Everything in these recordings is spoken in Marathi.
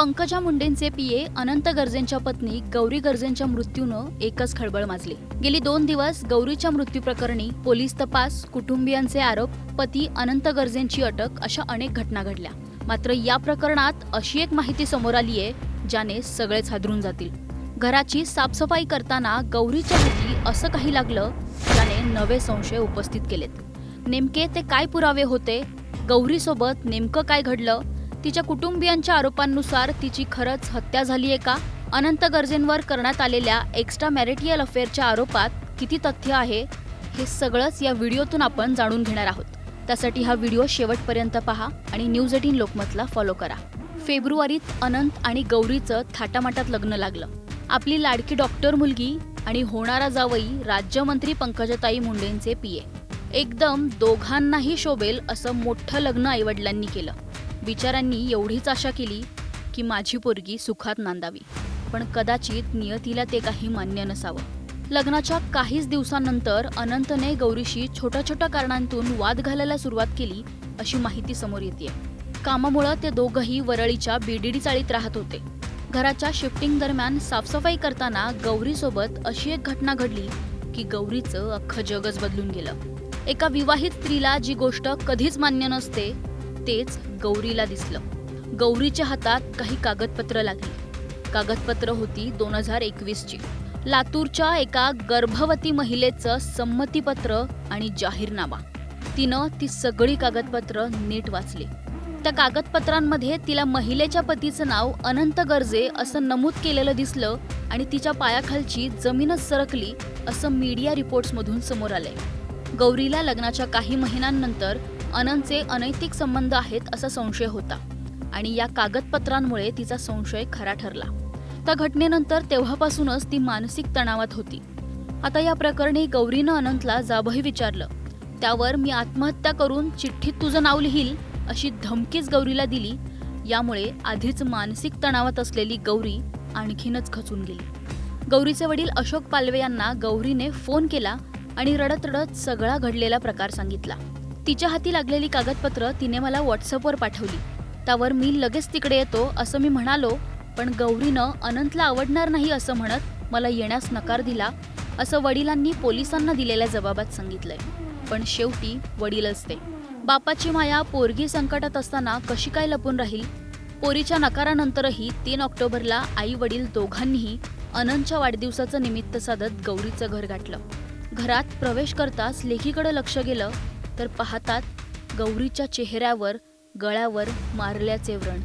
पंकजा मुंडेंचे पीए अनंत गर्जेंच्या पत्नी गौरी गर्जेंच्या मृत्यूनं एकच खळबळ माजली. गेली दोन दिवस गौरीच्या मृत्यू प्रकरणी पोलीस तपास कुटुंबियांचे आरोप पती अनंत गर्जेंची अटक अशा अनेक घटना घडल्या. मात्र या प्रकरणात अशी एक माहिती समोर आली आहे ज्याने सगळेच हादरून जातील. घराची साफसफाई करताना गौरीच्या हाती असं काही लागलं ज्याने नवे संशय उपस्थित केलेत. नेमके ते काय पुरावे होते? गौरीसोबत नेमकं काय घडलं? तिच्या कुटुंबियांच्या आरोपांनुसार तिची खरंच हत्या झाली आहे का? अनंत गरजेंवर करण्यात आलेल्या एक्स्ट्रा मॅरिटियल अफेअरच्या आरोपात किती तथ्य आहे? हे सगळंच या व्हिडिओतून आपण जाणून घेणार आहोत. त्यासाठी हा व्हिडिओ शेवटपर्यंत पहा आणि न्यूज एटीन लोकमतला फॉलो करा. फेब्रुवारीत अनंत आणि गौरीचं थाटामाटात लग्न लागलं. आपली लाडकी डॉक्टर मुलगी आणि होणारा जावई राज्यमंत्री पंकजाताई मुंडेंचे पीए एकदम दोघांनाही शोभेल असं मोठं लग्न आईवडिलांनी केलं. विचारांनी एवढीच आशा केली की माझी पोरगी सुखात नांदावी. पण कदाचित नियतीला ते काही मान्य नसावं. लग्नाच्या काहीच दिवसांनंतर अनंतने गौरीशी छोट्या छोट्या कारणांतून वाद घालायला सुरुवात केली अशी माहिती समोर येते कामामुळं ते दोघंही वरळीच्या बीडीडी चाळीत राहत होते. घराच्या शिफ्टिंग दरम्यान साफसफाई करताना गौरीसोबत अशी एक घटना घडली की गौरीचं अख्खं जगच बदलून गेलं. एका विवाहित स्त्रीला जी गोष्ट कधीच मान्य नसते तेच गौरीला दिसलं. गौरीच्या हातात काही कागदपत्र लागली. कागदपत्र होती दोन हजार एकवीसची. लातूरच्या एका गर्भवती महिलेचं संमतीपत्र आणि जाहीरनामा. तिनं ती सगळी कागदपत्र नीट वाचली. त्या कागदपत्रांमध्ये तिला महिलेच्या पतीचं नाव अनंत गरजे असं नमूद केलेलं दिसलं आणि तिच्या पायाखालची जमीनच सरकली असं मीडिया रिपोर्ट्समधून समोर आलंय. गौरीला लग्नाच्या काही महिन्यांनंतर अनंतचे अनैतिक संबंध आहेत असा संशय होता. आणि या कागदपत्रांमुळे तिचा संशय खरा ठरला. त्या घटनेनंतर तेव्हापासूनच ती मानसिक तणावात होती. आता या प्रकरणी गौरीनं अनंतला जाबही विचारलं. त्यावर मी आत्महत्या करून चिठ्ठीत तुझं नाव लिहील अशी धमकीच गौरीला दिली. यामुळे आधीच मानसिक तणावात असलेली गौरी आणखीनच खचून गेली. गौरीचे वडील अशोक पालवे यांना गौरीने फोन केला आणि रडत रडत सगळा घडलेला प्रकार सांगितला. तिच्या हाती लागलेली कागदपत्र तिने मला व्हॉट्सअपवर पाठवली. त्यावर मी लगेच तिकडे येतो असं मी म्हणालो पण गौरीनं अनंतला आवडणार नाही असं म्हणत मला येण्यास नकार दिला असं वडिलांनी पोलिसांना दिलेल्या जबाबात सांगितलंय. पण शेवटी वडील असते. बापाची माया पोरगी संकटात असताना कशी काय लपून राहील? पोरीच्या नकारानंतरही तीन ऑक्टोबरला आई वडील दोघांनीही अनंतच्या वाढदिवसाचं निमित्त साधत गौरीचं घर गाठलं. घरात प्रवेश करताच लेखीकडे लक्ष गेलं तर पाहतात गौरीच्या चेहऱ्यावर गळ्यावर मारल्याचे व्रण.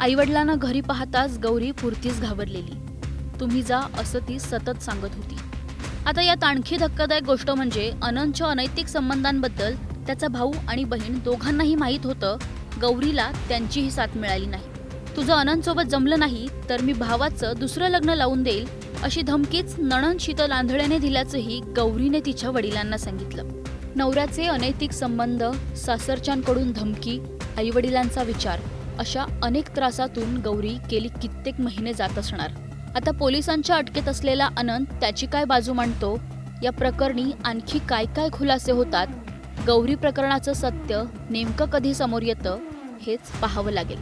आईवडिलांना घरी पाहताच गौरी पुरतीच घाबरलेली. तुम्ही जा असं ती सतत सांगत होती. आता यात आणखी धक्कादायक गोष्ट म्हणजे अनंतच्या अनैतिक संबंधांबद्दल त्याचा भाऊ आणि बहीण दोघांनाही माहीत होतं गौरीला त्यांचीही साथ मिळाली नाही. तुझं अनंतसोबत जमलं नाही तर मी भावाचं दुसरं लग्न लावून देईल अशी धमकीच नणन शीतल आंधळेने दिल्याचंही गौरीने तिच्या वडिलांना सांगितलं. नवऱ्याचे अनैतिक संबंध सासरच्यांकडून धमकी आईवडिलांचा विचार अशा अनेक त्रासातून गौरी गेली कित्येक महिने जात असणार. आता पोलिसांच्या अटकेत असलेला अनंत त्याची काय बाजू मांडतो? या प्रकरणी आणखी काय काय खुलासे होतात? गौरी प्रकरणाचं सत्य नेमकं कधी समोर येतं? हेच पाहावं लागेल.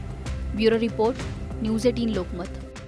Bureau report news eighteen Lokmat.